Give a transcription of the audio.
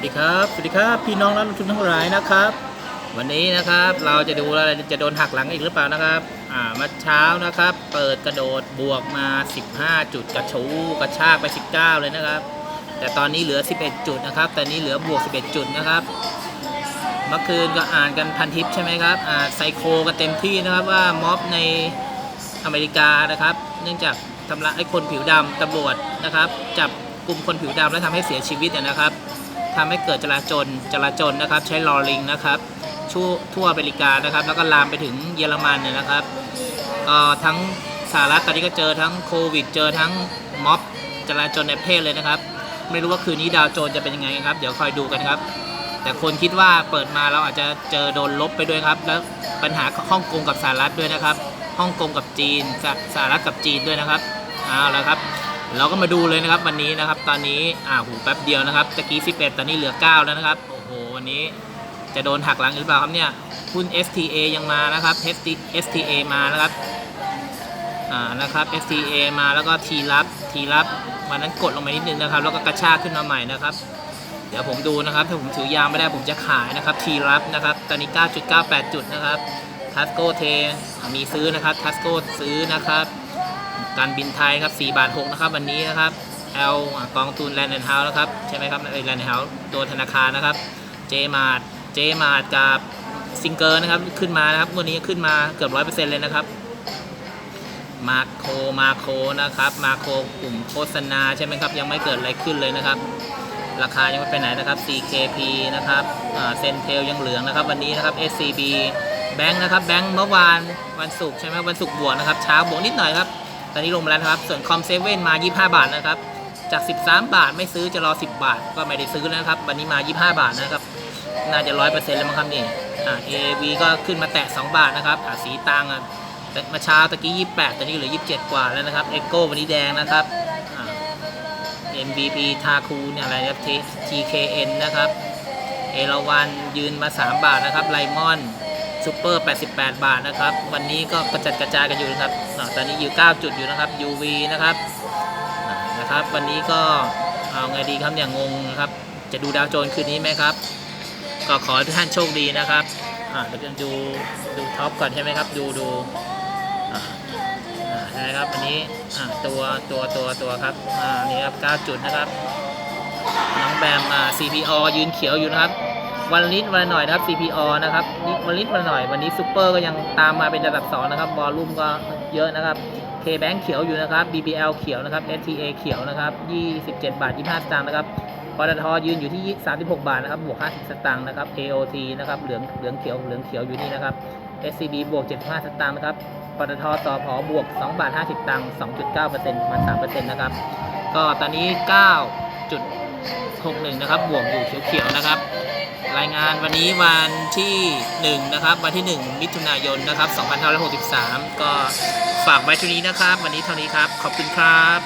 วัสดีครับ สวัสดีครับ พี่น้องนักลงทุนทั้งหลายนะครับ วันนี้นะครับเราจะดูอะไรจะโดนหักหลังอีกหรือเปล่านะครับอ่ามื่อเช้านะครับ เปิดกระโดดบวกมา 15 จุดกระชูกระชากไป 19 เลยนะครับ แต่ตอนนี้เหลือ 11 จุดนะครับ แต่นี้เหลือบวก 11 จุดนะครับเมื่อคืนก็อ่านกันพันทิปใช่ไหมครับอ่าไซโคกันเต็มที่นะครับว่าม็อบในอเมริกานะครับ เนื่องจากทำร้ายคนผิวดำตำรวจนะครับ จับกลุ่มคนผิวดำและทำให้เสียชีวิตนะครับ ทำให้เกิดจราจนจราจนนะครับ ใช้ลอริงนะครับทั่วทั่วอเมริกานะครับ แล้วก็ลามไปถึงเยอรมันเนี่ยนะครับก็ทั้งสหรัฐตอนนี้ก็เจอทั้งโควิด เจอทั้งม็อบจราจนในประเทศเลยนะครับ ไม่รู้ว่าคืนนี้ดาวโจนส์จะเป็นยังไงครับ เดี๋ยวคอยดูกันครับ แต่คนคิดว่าเปิดมาเราอาจจะเจอโดนลบไปด้วยครับ แล้วปัญหาฮ่องกงกับสหรัฐด้วยนะครับฮ่องกงกับจีนสหสหรัฐกับจีนด้วยนะครับเอาละครับ เราก็มาดูเลยนะครับวันนี้นะครับ ตอนนี้อ่าหูแป๊บเดียวนะครับตะกี้11ตอนนี้เหลือ 9 แล้วนะครับ โอ้โห วันนี้จะโดนหักหลังหรือเปล่าครับเนี่ยหุ้น STA ยังมานะครับ STA มานะครับอ่านะครับ STA มาแล้วก็ทีรับทีรับวันนั้นกดลงมานิดนึงนะครับ แล้วก็กระชากขึ้นมาใหม่นะครับ เดี๋ยวผมดูนะครับ ถ้าผมถือยาวไม่ได้ผมจะขายนะครับทีรับนะครับ ตอนนี้ 9.98 จุดนะครับทัสโกเทมีซื้อนะครับทัสโกซื้อนะครับ การบินไทยครับ4บาท6นะครับวันนี้นะครับ L กองทุนแลนด์เฮาส์นะครับใช่ไหมครับแลนด์เฮาส์โดนธนาคารนะครับเจมาร์เจมาร์กับซิงเกอร์นะครับขึ้นมานะครับวันนี้ขึ้นมาเกือบ100%เลยนะครับมาโครมาโครนะครับมาโครกลุ่มโฆษณาใช่ไหมครับยังไม่เกิดอะไรขึ้นเลยนะครับ ราคายังไม่ไปไหนนะครับ CKP นะครับเซนเทลยังเหลืองนะครับ วันนี้นะครับ SCB แบงค์นะครับแบงค์เมื่อวานวันศุกร์ใช่ไหมวันศุกร์บวกนะครับเช้าบวกนิดหน่อยครับ ตอนนี้ลงมาแล้วนะครับ ส่วนคอมเซเว่นมา 25 บาทนะครับ จาก 13 บาทไม่ซื้อจะรอ 10 บาท ก็ไม่ได้ซื้อแล้วนะครับ วันนี้มา 25 บาทนะครับ น่าจะ 100%แล้วมั้งครับนี่อ่า AV ก็ขึ้นมาแตะ 2 บาทนะครับอ่าสีตังอะแต่มาเช้าตะกี้ 28 ตอนนี้เหลือ 27 กว่าแล้วนะครับ Echo วันนี้แดงนะครับอ่า MVP ทาคูเนี่ยอะไรนะครับ TKN นะครับ เอราวันยืนมา 3 บาทนะครับ ไลมอน ซูเปอร์ 88 บาทนะครับ วันนี้ก็กระจัดกระจายกันอยู่นะครับอตอนนี้อยู่ 9 จุดอยู่นะครับ UV นะครับนะครับ วันนี้ก็เอาไงดีครับเนี่ยงงนะครับ จะดูดาวโจนส์คืนนี้ไหมครับ ก็ขอให้ทุกท่านโชคดีนะครับอ่าเดี๋ยวจะดูดูท็อปก่อนใช่ไหมครับ ดูดูอ่าอ่าใช่ครับอันนี้อ่าตัวตัวตัวตัวครับอ่านี่ครับ 9 จุดนะครับน้องแบมอ่า CPO ยืนเขียวอยู่นะครับ วันลิตวันหน่อยนะครับ CPO นะครับวันลิตวันหน่อย วันนี้ซูเปอร์ก็ยังตามมาเป็นระดับ 2 นะครับบอลลุ่มก็เยอะนะครับ K-Bank เขียวอยู่นะครับ BBL เขียวนะครับ STA เขียวนะครับ27 บาท 25 สตางค์นะครับปตทยืนอยู่ที่ 36 บาทนะครับบวก 50 สตางค์นะครับ AOT นะครับเหลืองเหลืองเขียวเหลืองเขียวอยู่นี่นะครับ SCB บวก 75 สตางค์นะครับปตทสพบวก 2 บาท 50 ตังค์2.9%มา3%นะครับ ก็ตอนนี้ 9.61นะครับบวกอยู่เขียวๆนะครับ รายงานวันนี้วันที่1นะครับวันที่ 1 มิถุนายนนะครับ2563 ก็ฝากไว้เท่านี้นะครับ วันนี้เท่านี้ครับ ขอบคุณครับ